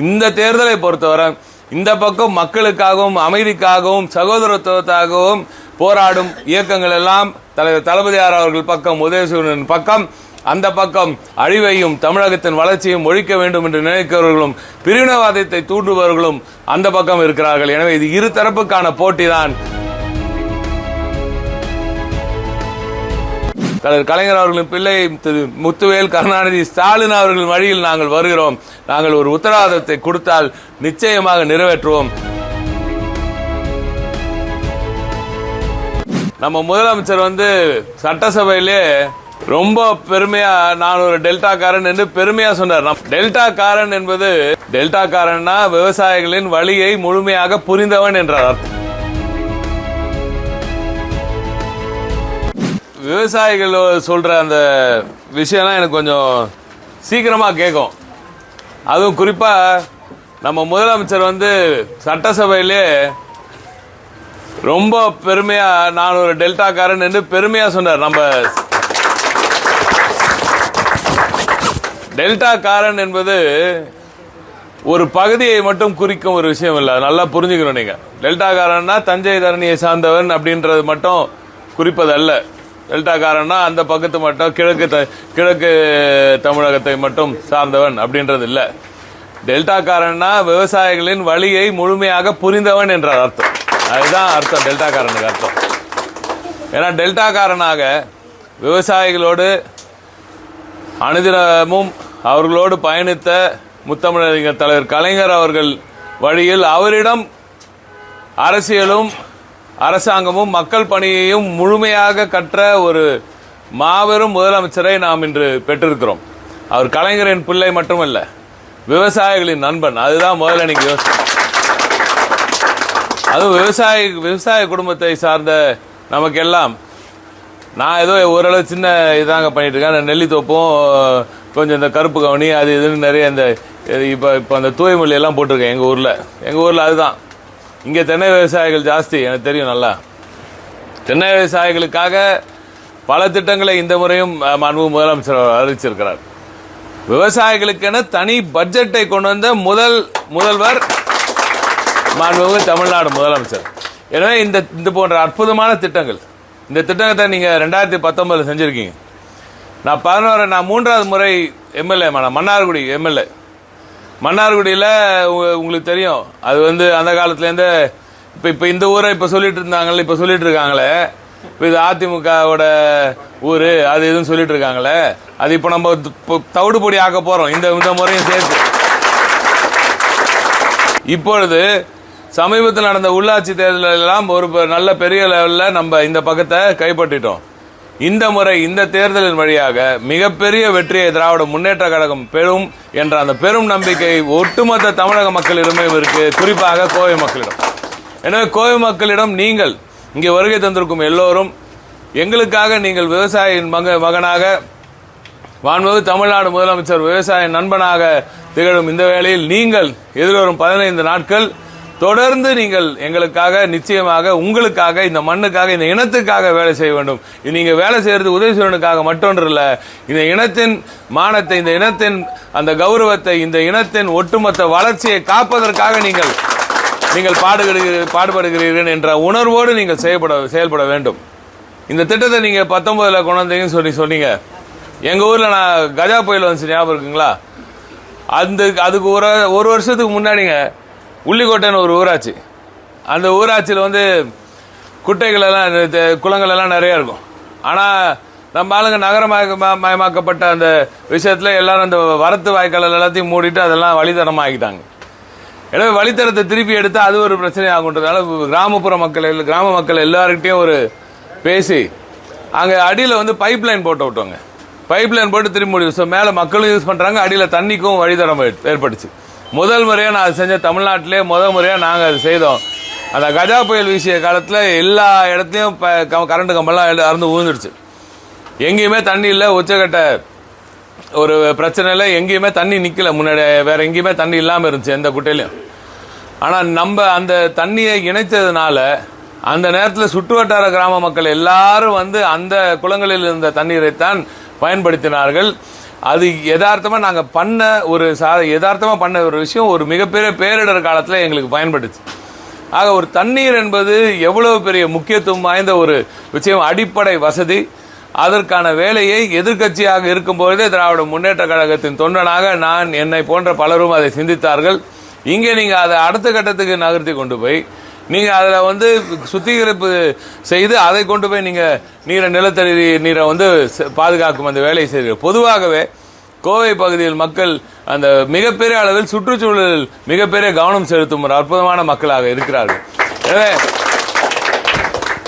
இந்த தேர்தலை பொறுத்தவரை இந்த பக்கம் மக்களுக்காகவும் அமைதிக்காகவும் சகோதரத்துவத்தாகவும் போராடும் இயக்கங்கள் எல்லாம் தலைவர் தளபதியார் அவர்கள் பக்கம் உதயசூரன் பக்கம். அந்த பக்கம் அழிவையும் தமிழகத்தின் வளர்ச்சியும் ஒழிக்க வேண்டும் என்று நினைக்கிறவர்களும் பிரிவினவாதத்தை தூண்டுபவர்களும் அந்த பக்கம் இருக்கிறார்கள். எனவே இது இரு தரப்புக்கான போட்டிதான். தலைவர் கலைஞர் அவர்களின் பிள்ளை திரு முத்துவேல் கருணாநிதி ஸ்டாலின் அவர்களின் வழியில் நாங்கள் வருகிறோம். நாங்கள் ஒரு உத்தரவாதத்தை கொடுத்தால் நிச்சயமாக நிறைவேற்றுவோம். நம்ம முதலமைச்சர் வந்து சட்டசபையிலே ரொம்ப பெருமையா நான் ஒரு டெல்டா காரன் என்று பெருமையா சொன்னார். நம் டெல்டா காரன் என்பது டெல்டா காரன்னா விவசாயிகளின் வழியை முழுமையாக புரிந்தவன் என்றார். விவசாயிகள் சொல்கிற அந்த விஷயம்லாம் எனக்கு கொஞ்சம் சீக்கிரமாக கேட்கும். அதுவும் குறிப்பாக நம்ம முதலமைச்சர் வந்து சட்டசபையிலே ரொம்ப பெருமையாக நான் ஒரு டெல்டாக்காரன் என்று பெருமையாக சொன்னார். நம்ம டெல்டாக்காரன் என்பது ஒரு பகுதியை மட்டும் குறிக்கும் ஒரு விஷயம் இல்லை. நல்லா புரிஞ்சுக்கணும் நீங்கள் டெல்டாக்காரன்னா தஞ்சை தரணியை சார்ந்தவன் அப்படின்றது மட்டும் குறிப்பதல்ல. டெல்டாக்காரன்னா அந்த பக்கத்து மட்டும் கிழக்கு த- கிழக்கு தமிழகத்தை மட்டும் சார்ந்தவன் அப்படின்றது இல்லை டெல்டாக்காரன்னா விவசாயிகளின் வழியை முழுமையாக புரிந்தவன் என்ற அர்த்தம். அதுதான் அர்த்தம் டெல்டாக்காரனுக்கு அர்த்தம். ஏன்னா டெல்டாக்காரனாக விவசாயிகளோடு அனுதினமும் அவர்களோடு பயணித்த முத்தமிழறிஞர் தலைவர் கலைஞர் அவர்கள் வழியில் அவரிடம் அரசியலும் அரசாங்கமும் மக்கள் பணியையும் முழுமையாக கற்ற ஒரு மாபெரும் முதலமைச்சரை நாம் இன்று பெற்றிருக்கிறோம். அவர் கலைஞரின் பிள்ளை மட்டுமல்ல விவசாயிகளின் நண்பன். அதுதான் முதல்ல நீங்கள் யோசி அதுவும் விவசாய விவசாய குடும்பத்தை சார்ந்த நமக்கெல்லாம் நான் ஏதோ ஓரளவு சின்ன இதாங்க பண்ணிட்டு இருக்கேன். அந்த நெல்லித்தோப்பும் கொஞ்சம் இந்த கருப்பு கவனி அது இதுன்னு நிறைய இந்த இப்போ இப்போ அந்த தூய்மொழி எல்லாம் போட்டிருக்கேன் எங்கள் ஊரில். எங்கள் ஊரில் அதுதான். இங்கே தென்னை விவசாயிகள் ஜாஸ்தி எனக்கு தெரியும் நல்லா. தென்னை விவசாயிகளுக்காக பல திட்டங்களை இந்த முறையும் மாண்பு முதலமைச்சர் அறிவிச்சிருக்கிறார். விவசாயிகளுக்கென தனி பட்ஜெட்டை கொண்டு வந்த முதல் முதல்வர் மாண்புமிகு தமிழ்நாடு முதலமைச்சர். எனவே இந்த இந்த போன்ற அற்புதமான திட்டங்கள் இந்த திட்டத்தை நீங்கள் ரெண்டாயிரத்தி பத்தொன்பதில் செஞ்சுருக்கீங்க. நான் பதினோரு நான் மூன்றாவது முறை எம்எல்ஏ மன்னார்குடி எம்எல்ஏ. மன்னார்குடியில் உங்களுக்கு தெரியும். அது வந்து அந்த காலத்துலேருந்து இப்போ இப்போ இந்த ஊரை இப்போ சொல்லிட்டு இருந்தாங்களே இப்போ சொல்லிட்டு இருக்காங்களே. இப்போ இது அதிமுகவோட ஊர் அது இதுன்னு சொல்லிட்டு இருக்காங்களே. அது இப்போ நம்ம தவிடுபொடி ஆக்க போகிறோம் இந்த இந்த முறையும் சேர்த்து. இப்பொழுது சமீபத்தில் நடந்த உள்ளாட்சி தேர்தலெல்லாம் ஒரு நல்ல பெரிய லெவலில் நம்ம இந்த பக்கத்தை கைப்பற்றிட்டோம். இந்த முறை இந்த தேர்தலின் வழியாக மிகப்பெரிய வெற்றியை திராவிட முன்னேற்ற கழகம் பெறும் என்ற அந்த பெரும் நம்பிக்கை ஒட்டுமொத்த தமிழக மக்களிடமே இருக்கு. குறிப்பாக கோவை மக்களிடம். எனவே கோவை மக்களிடம் நீங்கள் இங்கே வருகை தந்திருக்கும் எல்லோரும் எங்களுக்காக நீங்கள் விவசாயியின் மக மகனாக வான்மது தமிழ்நாடு முதலமைச்சர் விவசாய நண்பனாக திகழும் இந்த வேளையில் நீங்கள் எதிர்வரும் பதினைந்து நாட்கள் தொடர்ந்து நீங்கள் எங்களுக்காக நிச்சயமாக உங்களுக்காக இந்த மண்ணுக்காக இந்த இனத்துக்காக வேலை செய்ய வேண்டும். நீங்கள் நீங்க வேலை செய்யறது உதயசூரனுக்காக மட்டும் இல்ல இந்த இனத்தின் மானத்தை இந்த இனத்தின் அந்த கௌரவத்தை இந்த இனத்தின் ஒட்டுமொத்த வளர்ச்சியை காப்பதற்காக நீங்கள் நீங்கள் பாடுகிறீர்கள் பாடுபடுகிறீர்கள் என்ற உணர்வோடு நீங்கள் செயல்பட செயல்பட வேண்டும். இந்த திட்டத்தை நீங்க பத்தொன்பதுல கொண்டாந்தீங்கன்னு சொல்லி சொன்னீங்க. எங்க ஊர்ல நான் கஜா புயல் வந்துச்சு ஞாபகம் இருக்குங்களா? அந்த அதுக்கு ஒரு ஒரு வருஷத்துக்கு முன்னாடிங்க உள்ளிக்கோட்டைன்னு ஒரு ஊராட்சி. அந்த ஊராட்சியில் வந்து குட்டைகள் எல்லாம் குளங்கள் எல்லாம் நிறையா இருக்கும். ஆனால் நம்ம ஆளுங்க நகரமய மயமாக்கப்பட்ட அந்த விஷயத்தில் எல்லாரும் அந்த வரத்து வாய்க்கால் எல்லாத்தையும் மூடிட்டு அதெல்லாம் வழித்தனமாகிட்டாங்க எனவே வழித்தடத்தை திருப்பி எடுத்து அது ஒரு பிரச்சனை ஆகுன்றதால கிராமப்புற மக்கள் கிராம மக்கள் எல்லாருக்கிட்டையும் ஒரு பேசி அங்கே அடியில் வந்து பைப் லைன் போட்டு விட்டோங்க. பைப் லைன் போட்டு திரும்பி முடியும் ஸோ மேலே மக்களும் யூஸ் பண்ணுறாங்க அடியில் தண்ணிக்கும் வழித்தடம் ஏற்படுச்சு ஏற்பட்டுச்சு. முதல் முறையாக நான் அது செஞ்ச தமிழ்நாட்டிலே முதல் முறையாக நாங்கள் அது செய்தோம். அந்த கஜா புயல் வீசிய காலத்தில் எல்லா இடத்துலையும் இப்போ க- கரண்ட் கம்பெல்லாம் அறந்து விழுந்துடுச்சு எங்கேயுமே தண்ணி இல்லை உச்சக்கட்ட ஒரு பிரச்சனையில் எங்கேயுமே தண்ணி நிற்கல முன்னாடி வேறு எங்கேயுமே தண்ணி இல்லாமல் இருந்துச்சு எந்த குட்டையிலையும். ஆனால் நம்ம அந்த தண்ணியை இணைத்ததுனால அந்த நேரத்தில் சுற்றுவட்டார கிராம மக்கள் எல்லாரும் வந்து அந்த குளங்களில் இருந்த தண்ணீரைத்தான் பயன்படுத்தினார்கள். அது யதார்த்தமாக நாங்கள் பண்ண ஒரு சா யதார்த்தமாக பண்ண ஒரு விஷயம் ஒரு மிகப்பெரிய பேரிடர் காலத்தில் எங்களுக்கு பயன்பட்டுச்சு ஆக ஒரு தண்ணீர் என்பது எவ்வளவு பெரிய முக்கியத்துவம் வாய்ந்த ஒரு விஷயம் அடிப்படை வசதி. அதற்கான வேலையை எதிர்க்கட்சியாக இருக்கும்பொழுதே திராவிட முன்னேற்ற கழகத்தின் தொண்டனாக நான் என்னை போன்ற பலரும் அதை சிந்தித்தார்கள். இங்கே நீங்கள் அதை அடுத்த கட்டத்துக்கு நகர்த்தி கொண்டு போய் நீங்கள் அதில் வந்து சுத்திகரிப்பு செய்து அதை கொண்டு போய் நீங்கள் நீரை நிலத்தடி நீரை வந்து ச- பாதுகாக்கும் அந்த வேலையை செய்கிறீர்கள் பொதுவாகவே கோவை பகுதியில் மக்கள் அந்த மிகப்பெரிய அளவில் சுற்றுச்சூழலில் மிகப்பெரிய கவனம் செலுத்தும் ஒரு அற்புதமான மக்களாக இருக்கிறார்கள். எனவே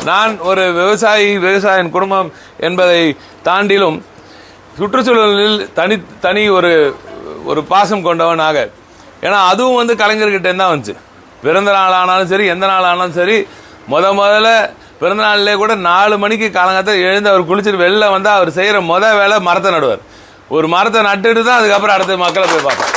நான் ஒரு விவசாயி விவசாயின் குடும்பம் என்பதை தாண்டிலும் சுற்றுச்சூழலில் தனி தனி ஒரு ஒரு பாசம் கொண்டவனாக. ஏன்னா அதுவும் வந்து கலைஞர்கிட்ட தான் வந்துச்சு. பிறந்த நாள் ஆனாலும் சரி எந்த நாள் ஆனாலும் சரி முத முதல்ல பிறந்த நாள்லேயே கூட நாலு மணிக்கு காலங்காலத்தில் எழுந்து அவர் குளிச்சுட்டு வெளில வந்து அவர் செய்கிற முத வேலை மரத்தை நடுவார். ஒரு மரத்தை நட்டுட்டு தான் அதுக்கப்புறம் அடுத்த மக்களை போய் பார்ப்போம்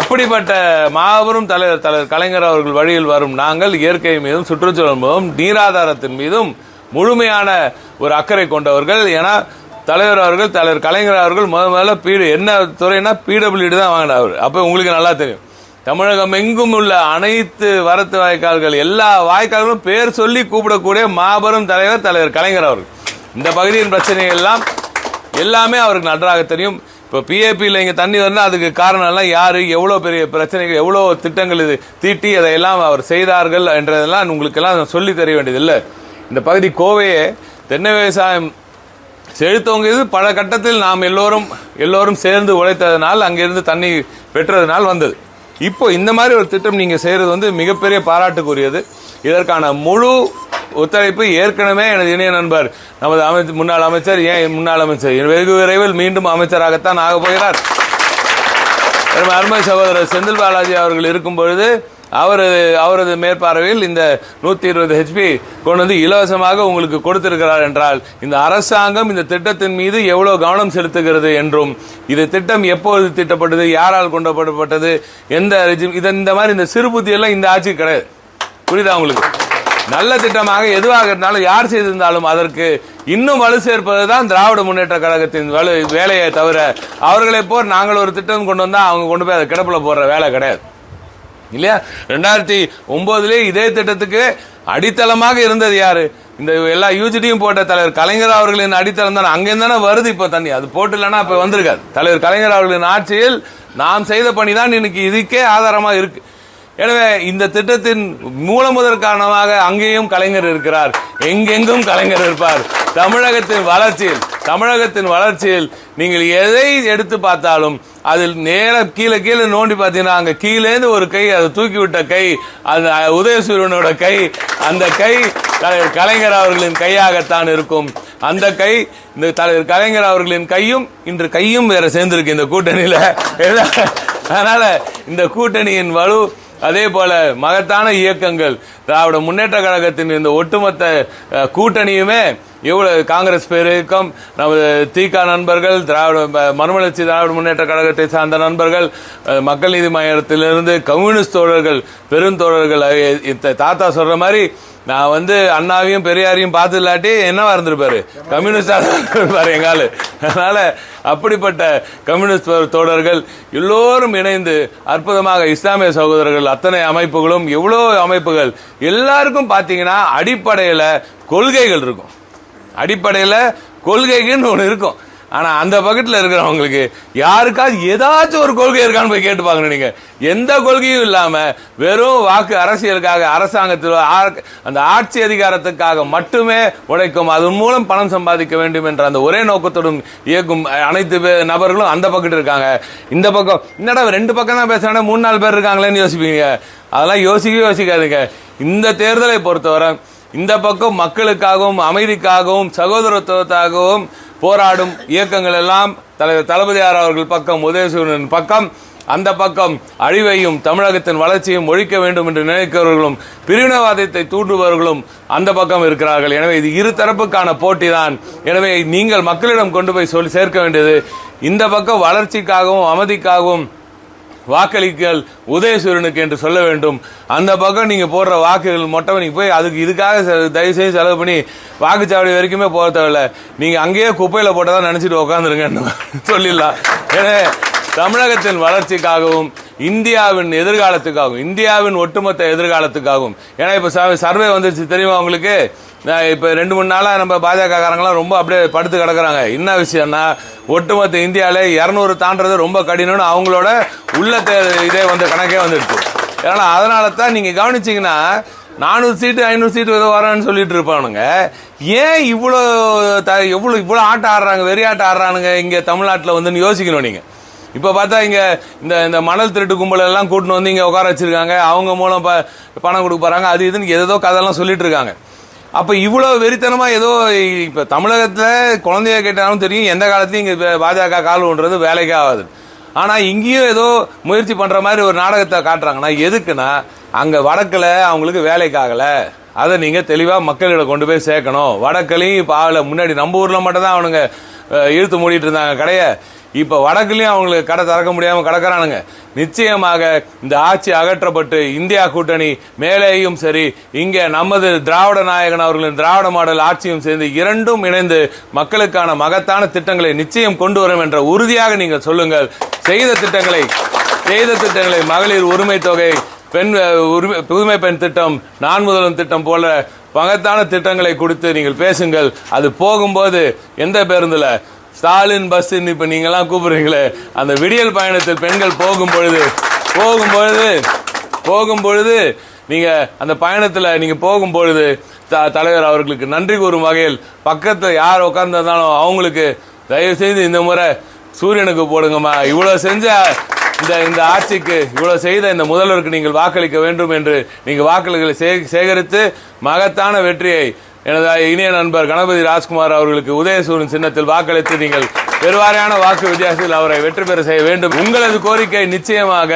அப்படிப்பட்ட மாபெரும் தலைவர் தலைவர் கலைஞர் அவர்கள் வழியில் வரும் நாங்கள் இயற்கை மீதும் சுற்றுச்சூழல் மீதும் நீராதாரத்தின் மீதும் முழுமையான ஒரு அக்கறை கொண்டவர்கள். ஏன்னா தலைவர் அவர்கள் தலைவர் கலைஞர் அவர்கள் முத முதல்ல பீடு என்ன துறைனா பிடபிள்யூடி தான் வாங்கினார் அப்போ உங்களுக்கு நல்லா தெரியும். தமிழகம் எங்கும் உள்ள அனைத்து வரத்து வாய்க்கால்கள் எல்லா வாய்க்கால்களும் பேர் சொல்லி கூப்பிடக்கூடிய மாபெரும் தலைவர் தலைவர் கலைஞர் அவர்கள். இந்த பகுதியின் பிரச்சனைகள் எல்லாம் எல்லாமே அவருக்கு நன்றாக தெரியும். இப்போ பிஏபியில் இங்கே தண்ணி வரணும் அதுக்கு காரணம் எல்லாம் யார் எவ்வளோ பெரிய பிரச்சனைகள் எவ்வளோ திட்டங்கள் இது தீட்டி அதையெல்லாம் அவர் செய்தார்கள் என்றதெல்லாம் உங்களுக்கெல்லாம் சொல்லி தெரிய வேண்டியதில்லை. இந்த பகுதி கோவையே தென்னை விவசாயம் செழித்தோங்கியது. பல கட்டத்தில் நாம் எல்லோரும் எல்லோரும் சேர்ந்து உழைத்ததனால் அங்கிருந்து தண்ணி பெற்றதனால் வந்தது. இப்போ இந்த மாதிரி ஒரு திட்டம் நீங்கள் செய்கிறது வந்து மிகப்பெரிய பாராட்டுக்குரியது. இதற்கான முழு ஒத்துழைப்பு ஏற்கனவே எனது இணைய நண்பர் நமது அமைச்சர் முன்னாள் அமைச்சர் ஏன் முன்னாள் அமைச்சர் வெகு விரைவில் மீண்டும் அமைச்சராகத்தான் ஆகப் போகிறார். அருமை சகோதரர் செந்தில் பாலாஜி அவர்கள் இருக்கும் பொழுது அவரது அவரது மேற்பார்வையில் இந்த நூத்தி இருபது ஹெச்பி கொண்டு வந்து இலவசமாக உங்களுக்கு கொடுத்திருக்கிறார் என்றால் இந்த அரசாங்கம் இந்த திட்டத்தின் மீது எவ்வளவு கவனம் செலுத்துகிறது என்றும் இது திட்டம் எப்போது திட்டப்பட்டது யாரால் கொண்டப்படப்பட்டது எந்த இது இந்த மாதிரி இந்த சிறு புத்தி எல்லாம் இந்த ஆட்சி கிடையாது. புரியுதா உங்களுக்கு? நல்ல திட்டமாக எதுவாக இருந்தாலும் யார் செய்திருந்தாலும் அதற்கு இன்னும் வலு சேர்ப்பது தான் திராவிட முன்னேற்ற கழகத்தின் வலு வேலையை தவிர அவர்களை போர் நாங்கள் ஒரு திட்டம் கொண்டு வந்தால் அவங்க கொண்டு போய் அதை கிடப்பில் போடுற வேலை கிடையாது. இல்லையா? ரெண்டாயிரத்தி ஒன்பதுலேயே இதே திட்டத்துக்கு அடித்தளமாக இருந்தது யாரு? இந்த எல்லா யூஜிடியும் போட்ட தலைவர் கலைஞர் அவர்களின் அடித்தளம் தானே. அங்கேருந்து தானே வருது இப்போ தண்ணி. அது போட்டு இல்லைன்னா இப்ப வந்திருக்காது. தலைவர் கலைஞர் அவர்களின் ஆட்சியில் நாம் செய்த பணி தான் இன்னைக்கு இதுக்கே ஆதாரமாக இருக்குது எனவே இந்த திட்டத்தின் மூலமுதற் காரணமாக அங்கேயும் கலைஞர் இருக்கிறார். எங்கெங்கும் கலைஞர் இருப்பார். தமிழகத்தின் வளர்ச்சியில் தமிழகத்தின் வளர்ச்சியில் நீங்கள் எதை எடுத்து பார்த்தாலும் அதில் நேர கீழே கீழே நோண்டி பார்த்தீங்கன்னா அங்கே கீழேந்து ஒரு கை அதை தூக்கி விட்ட கை அந்த உதயசூரியனோட கை அந்த கை தலைவர் கலைஞர் அவர்களின் கையாகத்தான் இருக்கும். அந்த கை இந்த தலைவர் கலைஞர் அவர்களின் கையும் இன்று கையும் வேற சேர்ந்திருக்கு இந்த கூட்டணியில. அதனால இந்த கூட்டணியின் வலு அதே போல மகத்தான இயக்கங்கள். திராவிட முன்னேற்ற கழகத்தின் இந்த ஒட்டுமொத்த கூட்டணியுமே எவ்வளவு காங்கிரஸ் பேருக்கும். நமது திக நண்பர்கள் திராவிட ம- மறுமலர்ச்சி திராவிட முன்னேற்ற கழகத்தை சார்ந்த நண்பர்கள் மக்கள் நீதி மையத்திலிருந்து கம்யூனிஸ்ட் தோழர்கள் பெருந்தோழர்கள் இத்த- தாத்தா சொல்ற மாதிரி நான் வந்து அண்ணாவையும் பெரியாரையும் பார்த்து இல்லாட்டி என்னவா இருந்திருப்பாரு? கம்யூனிஸ்டா தான் இருந்திருப்பாரு எங்காலு அதனால அப்படிப்பட்ட கம்யூனிஸ்ட் தோழர்கள் எல்லோரும் இணைந்து அற்புதமாக இஸ்லாமிய சகோதரர்கள் அத்தனை அமைப்புகளும் எவ்வளோ அமைப்புகள் எல்லாருக்கும் பார்த்தீங்கன்னா அடிப்படையில் கொள்கைகள் இருக்கும். அடிப்படையில் கொள்கைகள்னு ஒன்று இருக்கும். ஆனா அந்த பக்கத்துல இருக்கிறவங்களுக்கு யாருக்காவது ஏதாச்சும் ஒரு கொள்கை இருக்கான்னு போய் கேட்டு பாக்கணும் நீங்க. எந்த கொள்கையும் இல்லாம வெறும் வாக்கு அரசியலுக்காக அரசாங்கத்தில் அந்த ஆட்சி அதிகாரத்துக்காக மட்டுமே உழைக்கும் அதன் மூலம் பணம் சம்பாதிக்க வேண்டும் என்ற அந்த ஒரே நோக்கத்துடன் இயக்கும் அனைத்து நபர்களும் அந்த பக்கத்து இருக்காங்க. இந்த பக்கம் என்னடா ரெண்டு பக்கம் தான் பேசுறாங்க மூணு நாலு பேர் இருக்காங்களேன்னு யோசிப்பீங்க. அதெல்லாம் யோசிக்கவே யோசிக்காதீங்க. இந்த தேர்தலை பொறுத்தவரை இந்த பக்கம் மக்களுக்காகவும் அமைதிக்காகவும் சகோதரத்துவத்தாகவும் போராடும் இயக்கங்கள் எல்லாம் தலைவர் தளபதியார் அவர்கள் பக்கம் உதயசூரன் பக்கம். அந்த பக்கம் அழிவையும் தமிழகத்தின் வளர்ச்சியும் ஒழிக்க வேண்டும் என்று நினைக்கிறவர்களும் பிரிவினவாதத்தை தூண்டுபவர்களும் அந்த பக்கம் இருக்கிறார்கள். எனவே இது இரு தரப்புக்கான போட்டி தான் எனவே நீங்கள் மக்களிடம் கொண்டு போய் சொல்லி சேர்க்க வேண்டியது. இந்த பக்கம் வளர்ச்சிக்காகவும் அமைதிக்காகவும் வாக்களிக்கல் உதயசூரனுக்கு என்று சொல்ல வேண்டும். அந்த பக்கம் நீங்க போடுற வாக்குகள் மொட்டை போய் அதுக்கு இதுக்காக தயவு செய்து செலவு பண்ணி வாக்குச்சாவடி வரைக்குமே போக தேவையில்ல. நீங்க அங்கேயே குப்பையில போட்டதான் நினைச்சிட்டு உட்காந்துருங்க சொல்லிடலாம். ஏன்னா தமிழகத்தின் வளர்ச்சிக்காகவும் இந்தியாவின் எதிர்காலத்துக்காகவும் இந்தியாவின் ஒட்டுமொத்த எதிர்காலத்துக்காகவும். ஏன்னா இப்ப சர்வே வந்துருச்சு. தெரியுமா உங்களுக்கு? நான் இப்ப ரெண்டு மூணு நாளா நம்ம பாஜகக்காரங்களாம் ரொம்ப அப்படியே படுத்து கிடக்குறாங்க. என்ன விஷயம்னா ஒட்டுமொத்த இந்தியாவில இருநூறு தாண்டது ரொம்ப கடினம்னு அவங்களோட உள்ள இதே வந்து கணக்கே வந்துடுச்சு. ஏன்னா அதனால தான் நீங்க கவனிச்சிங்கன்னா நானூறு சீட்டு ஐநூறு சீட்டு ஏதோ வரேன்னு சொல்லிட்டு இருப்பானுங்க. ஏன் இவ்வளோ த எவ்வளோ இவ்வளோ ஆட்டம் ஆடுறாங்க வெறி ஆட்டம் ஆடுறானுங்க இங்கே தமிழ்நாட்டில் வந்துன்னு யோசிக்கணும் நீங்கள் இப்போ பார்த்தா இங்கே இந்த இந்த மணல் திருட்டு கும்பல் எல்லாம் கூட்டின்னு வந்து இங்கே உட்கார வச்சிருக்காங்க. அவங்க மூலம் ப பணம் கொடுக்க போகிறாங்க அது இதுன்னு ஏதோ கதையெல்லாம் சொல்லிட்டு இருக்காங்க. அப்போ இவ்வளோ வெறித்தனமாக ஏதோ இப்போ தமிழகத்தில் குழந்தைய கேட்டாலும் தெரியும் எந்த காலத்துலையும் இங்கே பாஜக கால் ஒன்றது வேலைக்கே ஆகாது. ஆனால் இங்கேயும் ஏதோ முயற்சி பண்ணுற மாதிரி ஒரு நாடகத்தை காட்டுறாங்கன்னா எதுக்குன்னா அங்கே வடக்கில் அவங்களுக்கு வேலைக்கு ஆகலை. அதை நீங்கள் தெளிவாக மக்களிடம் கொண்டு போய் சேர்க்கணும். வடக்கலையும் இப்போ ஆகலை முன்னாடி நம்ம ஊரில் மட்டும் தான் அவனுங்க இழுத்து மூடிட்டு இருந்தாங்க கடையை. இப்போ வடக்குலேயும் அவங்களுக்கு கடை திறக்க முடியாமல் கிடக்கிறானுங்க. நிச்சயமாக இந்த ஆட்சி அகற்றப்பட்டு இந்தியா கூட்டணி மேலேயும் சரி இங்கே நமது திராவிட நாயகன் அவர்களின் திராவிட மாடல் ஆட்சியும் சேர்ந்து இரண்டும் இணைந்து மக்களுக்கான மகத்தான திட்டங்களை நிச்சயம் கொண்டு வரும் என்ற உறுதியாக நீங்கள் சொல்லுங்கள். செய்த திட்டங்களை செய்த திட்டங்களை மகளிர் உரிமை தொகை பெண் உரிமை புதுமை பெண் திட்டம் நான் முதலும் திட்டம் போல மகத்தான திட்டங்களை கொடுத்து நீங்கள் பேசுங்கள். அது போகும்போது எந்த பேருந்தில் ஸ்டாலின் பஸ் இப்ப நீங்கெல்லாம் கூப்பிடுறீங்களே அந்த விடியல் பயணத்தில் பெண்கள் போகும் பொழுது போகும் பொழுது போகும் பொழுது நீங்க அந்த பயணத்துல நீங்க போகும் பொழுது த- தலைவர் அவர்களுக்கு நன்றி கூறும் வகையில் பக்கத்தில் யார் உட்கார்ந்திருந்தாலும் அவங்களுக்கு தயவு செய்து இந்த முறை சூரியனுக்கு போடுங்கம்மா. இவ்வளவு செஞ்ச இந்த இந்த ஆட்சிக்கு இவ்வளவு செய்த இந்த முதல்வருக்கு நீங்கள் வாக்களிக்க வேண்டும் என்று நீங்கள் வாக்களிகளை சே- சேகரித்து மகத்தான வெற்றியை எனது இனிய நண்பர் கணபதி ராஜ்குமார் அவர்களுக்கு உதயசூரன் சின்னத்தில் வாக்களித்து நீங்கள் பெருவாரியான வாக்கு வித்தியாசத்தில் அவரை வெற்றி பெற செய்ய வேண்டும். உங்களது கோரிக்கை நிச்சயமாக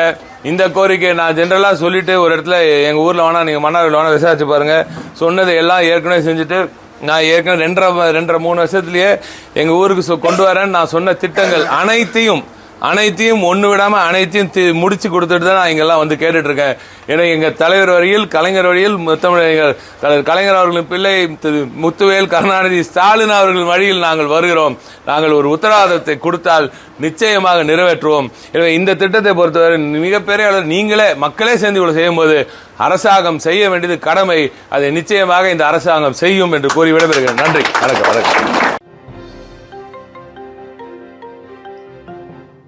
இந்த கோரிக்கை நான் ஜென்ரலாக சொல்லிட்டு ஒரு இடத்துல எங்கள் ஊரில் வேணா நீங்கள் மன்னர்கள் வேணா விசாரிச்சு பாருங்கள் சொன்னதை எல்லாம் ஏற்கனவே செஞ்சுட்டு நான் ஏற்கனவே ரெண்டரை ரெண்டரை மூணு வருஷத்துலேயே எங்கள் ஊருக்கு சொ- கொண்டு வரேன் நான் சொன்ன திட்டங்கள் அனைத்தையும் அனைத்தையும் ஒன்று விடாமல் அனைத்தையும் தி- முடிச்சு கொடுத்துட்டு தான் நான் இங்கெல்லாம் வந்து கேட்டுட்டு இருக்கேன் ஏன்னா எங்கள் தலைவர் வழியில் கலைஞர் வழியில் முத்தமிழர் கலைஞர் அவர்களின் பிள்ளை திரு முத்துவேல் கருணாநிதி ஸ்டாலின் அவர்கள் வழியில் நாங்கள் வருகிறோம். நாங்கள் ஒரு உத்தரவாதத்தை கொடுத்தால் நிச்சயமாக நிறைவேற்றுவோம். எனவே இந்த திட்டத்தை பொறுத்தவரை மிகப்பெரிய அளவில் நீங்களே மக்களே சேர்ந்து இவ்வளோ செய்யும்போது அரசாங்கம் செய்ய வேண்டியது கடமை. அதை நிச்சயமாக இந்த அரசாங்கம் செய்யும் என்று கூறி விடைபெறுகிறேன். நன்றி. வணக்கம் வணக்கம்.